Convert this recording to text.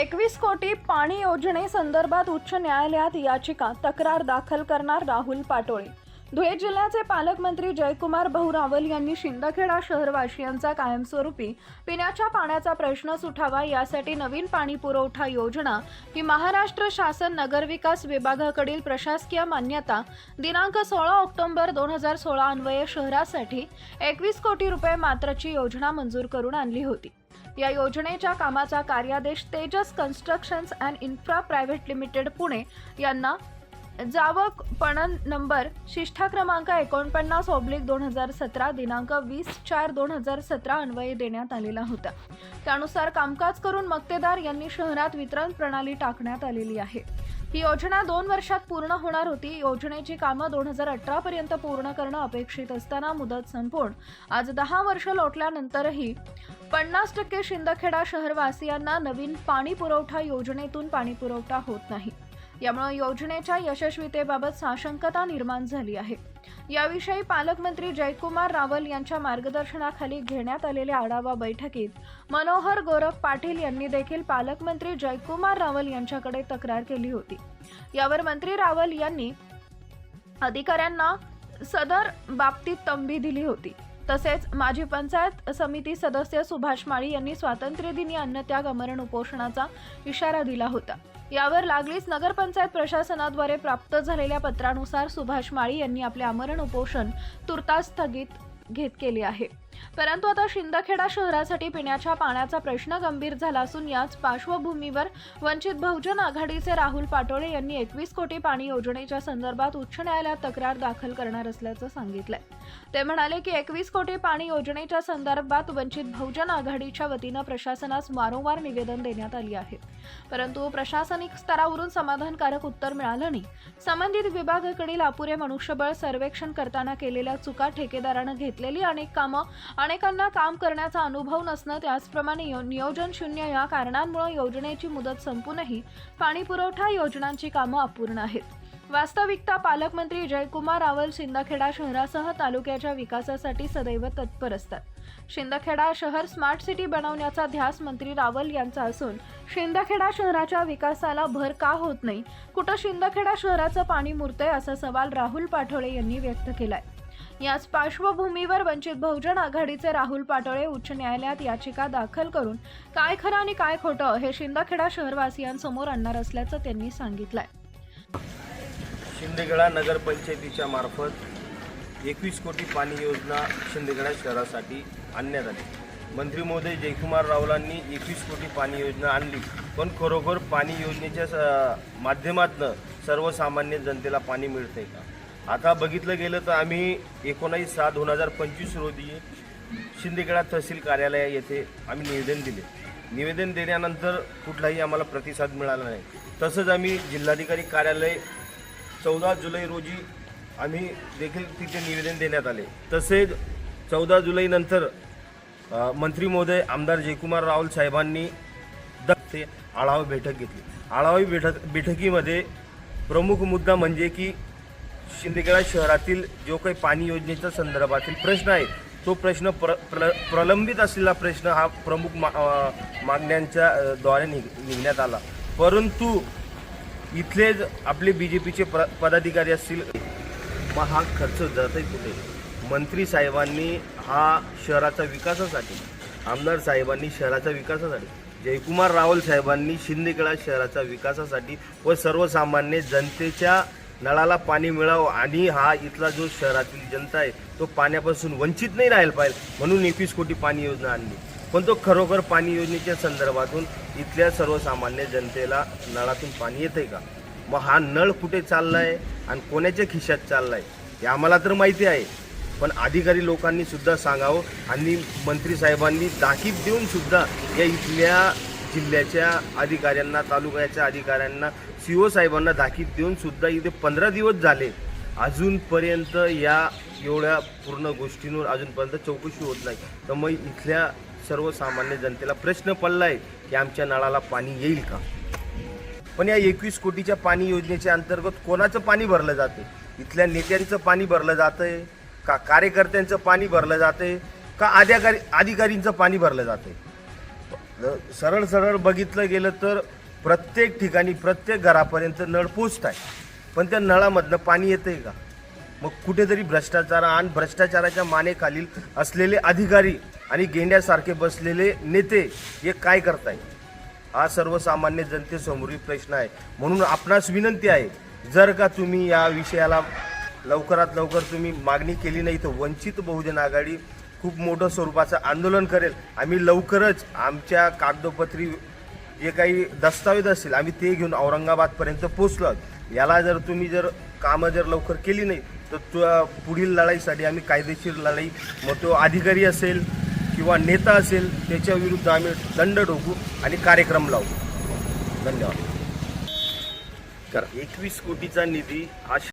एकवीस कोटी पाणी योजनेसंदर्भात उच्च न्यायालयात याचिका. तक्रार दाखल करणार राहुल पाटोळे. धुळे जिल्ह्याचे पालकमंत्री जयकुमार भाऊ रावल यांनी शिंदखेडा शहरवासियांचा कायमस्वरूपी पिण्याच्या पाण्याचा प्रश्न सुटावा यासाठी नवीन पाणी पुरवठा योजना ही महाराष्ट्र शासन नगरविकास विभागाकडील प्रशासकीय मान्यता दिनांक सोळा ऑक्टोबर दोन हजार सोळा अन्वये शहरासाठी एकवीस कोटी रुपये मात्राची योजना मंजूर करून आणली होती. या योजनेच्या कामाचा कार्यादेश Tejas constructions and infra private limited Pune यांना जावक पणन नंबर शिष्ठा क्रमांक एकोणपन्नास ऑब्लिक दोन हजार सतरा दिनांक वीस चार दोन हजार सतरा अन्वये देण्यात आलेला होता. त्यानुसार कामकाज करून मक्तेदार यांनी शहरात वितरण प्रणाली टाकण्यात आलेली आहे. ही योजना दोन वर्षात पूर्ण होणार होती. योजनेची कामं दोन हजार अठरा पर्यंत पूर्ण करणं अपेक्षित असताना मुदत संपून आज दहा वर्ष लोटल्यानंतरही पन्नास टक्के शिंदखेडा शहरवासियांना नवीन पाणी पुरवठा योजनेतून पाणी पुरवठा होत नाही. यामुळे योजनेच्या यशस्वीतेबाबत साशंकता निर्माण झाली आहे. याविषयी पालकमंत्री जयकुमार रावल यांच्या मार्गदर्शनाखाली घेण्यात आलेल्या आढावा बैठकीत मनोहर गोरख पाटील यांनी देखील पालकमंत्री जयकुमार रावल यांच्याकडे तक्रार केली होती. यावर मंत्री रावल यांनी अधिकाऱ्यांना सदर बाबतीत तंबी दिली होती. तसेच माजी पंचायत समिती सदस्य सुभाष माळी यांनी स्वातंत्र्यदिनी अन्नत्याग अमरण उपोषणाचा इशारा दिला होता. यावर लागलीच नगरपंचायत प्रशासनाद्वारे प्राप्त झालेल्या पत्रानुसार सुभाष माळी यांनी आपले अमरण उपोषण तुर्तास स्थगित घेत केले आहे. परंतु आता शिंदखेडा शहरासाठी पिण्याच्या पाण्याचा प्रश्न गंभीर झाला असून याच पार्श्वभूमीवर वंचित बहुजन आघाडीचे राहुल पाटोळे यांनी एकवीस कोटी पाणी योजनेच्या संदर्भात उच्च न्यायालयात तक्रार दाखल करणार असल्याचं सांगितलंय. ते म्हणाले की एकवीस कोटी पाणी योजनेच्या संदर्भात वंचित बहुजन आघाडीच्या वतीनं प्रशासनास वारंवार निवेदन देण्यात आली आहे. परंतु प्रशासनिक स्तरावरून समाधानकारक उत्तर मिळालं नाही. संबंधित विभागाकडील अपुरे मनुष्यबळ सर्वेक्षण करताना केलेल्या चुका ठेकेदारानं घेतलेली अनेक कामं अनेकांना काम करण्याचा अनुभव नसणं त्याचप्रमाणे नियोजन शून्य या कारणांमुळे योजनेची मुदत संपूनही पाणी पुरवठा योजनांची कामं अपूर्ण आहेत. वास्तविकता पालकमंत्री जयकुमार रावल शिंदखेडा शहरासह तालुक्याच्या विकासासाठी सदैव तत्पर असतात. शिंदखेडा शहर स्मार्ट सिटी बनवण्याचा ध्यास मंत्री रावल यांचा असून शिंदखेडा शहराच्या विकासाला भर का होत नाही कुठं शिंदखेडा शहराचं पाणी मुरतंय असा सवाल राहुल पाठोळे यांनी व्यक्त केलाय. याच पार्श्वभूमीवर वंचित बहुजन आघाडीचे राहुल पाटोळे उच्च न्यायालयात याचिका दाखल करून काय खरं आणि काय खोटं हे शिंदखेडा शहरवासियांसमोर आणणार असल्याचं त्यांनी सांगितलंय. शिंदेगडा नगरपंचायतीच्या मार्फत एकवीस कोटी पाणी योजना शिंदेगडा शहरासाठी आणण्यात आली. मंत्री महोदय जयकुमार रावलांनी एकवीस कोटी पाणी योजना आणली. पण खरोखर पाणी योजनेच्या स- माध्यमातनं सर्वसामान्य जनतेला पाणी मिळतंय का? आता बघितलं गेलं तर आम्ही एकोणावीस सहा दोन हजार पंचवीस रोजी शिंदेगडा तहसील कार्यालय येथे आम्ही निवेदन दिले. निवेदन देण्यानंतर कुठलाही आम्हाला प्रतिसाद मिळाला नाही. तसंच आम्ही जिल्हाधिकारी कार्यालय चौदा जुलै रोजी आम्ही देखील तिथे निवेदन देण्यात आले. तसेच चौदा जुलैनंतर मंत्री महोदय आमदार जयकुमार रावल साहेबांनी द ते आढावा बैठक घेतली. आढावा बैठक बैठकीमध्ये प्रमुख मुद्दा म्हणजे की शिंदेगडा शहरातील जो काही पाणी योजनेच्या संदर्भातील प्रश्न आहे तो प्रश्न प्र प्र प्रलंबित असलेला प्रश्न हा प्रमुख मा मागण्यांच्या द्वारे निघ निघण्यात आला. परंतु इथले आपले बी जे पीचे प्र पदाधिकारी असतील मग हा खर्च जातही कुठे? मंत्री साहेबांनी हा शहराच्या विकासासाठी आमदार साहेबांनी शहराच्या विकासासाठी जयकुमार रावल साहेबांनी शिंदेकडा शहराच्या विकासासाठी व सर्वसामान्य जनतेच्या नळाला पाणी मिळावं आणि हा इथला जो शहरातील जनता आहे तो पाण्यापासून वंचित नाही राहायला पाहिजे म्हणून एकवीस कोटी पाणी योजना आणली. पण तो खरोखर पाणी योजनेच्या संदर्भातून इथल्या सर्वसामान्य जनतेला नळातून पाणी येतंय का? मग हा नळ कुठे चालला आहे आणि कोणाच्या खिशात चालला आहे हे आम्हाला तर माहिती आहे. पण अधिकारी लोकांनी सुद्धा सांगावं आणि मंत्री साहेबांनी ताकीद देऊन सुद्धा या इथल्या जिल्ह्याच्या अधिकाऱ्यांना तालुक्याच्या अधिकाऱ्यांना सी ओ साहेबांना धाकीत देऊन सुद्धा इथे पंधरा दिवस झाले. अजूनपर्यंत या एवढ्या पूर्ण गोष्टींवर अजूनपर्यंत चौकशी होत नाही. तर मग इथल्या सर्वसामान्य जनतेला प्रश्न पडला आहे की आमच्या नळाला पाणी येईल का? पण या एकवीस कोटीच्या पाणी योजनेच्या अंतर्गत कोणाचं पाणी भरलं जाते इथल्या नेत्यांचं पाणी भरलं जातंय? का कार्यकर्त्यांचं पाणी भरलं जातंय? का अधिकारी अधिकारींचं पाणी भरलं जातंय? आहे सरळ सरळ बघितलं गेलं तर प्रत्येक ठिकाणी प्रत्येक घरापर्यंत नळ पोचत आहे पण त्या नळामधनं पाणी येतंय का? मग कुठेतरी भ्रष्टाचार आणि भ्रष्टाचाराच्या मानेखालील असलेले अधिकारी आणि गेंड्यासारखे बसलेले नेते हे काय करताय? हा सर्वसामान्य जनतेसमोरील प्रश्न आहे. म्हणून आपणास विनंती आहे जर का तुम्ही या विषयाला लवकरात लवकर तुम्ही मागणी केली नाही तर वंचित बहुजन आघाडी खूप मोठं स्वरूपाचं आंदोलन करेल. आम्ही लवकरच आमच्या कागदोपत्री जे काही दस्तावेज असतील आम्ही ते घेऊन औरंगाबादपर्यंत पोचलो आहोत. याला जर तुम्ही जर कामं जर लवकर केली नाही तर पुढील लढाईसाठी आम्ही कायदेशीर लढाई मग तो अधिकारी असेल किंवा नेता असेल त्याच्या विरुद्ध आम्ही दंड ठोकू आणि कार्यक्रम लावू. धन्यवाद. एकवीस कोटीचा निधी हा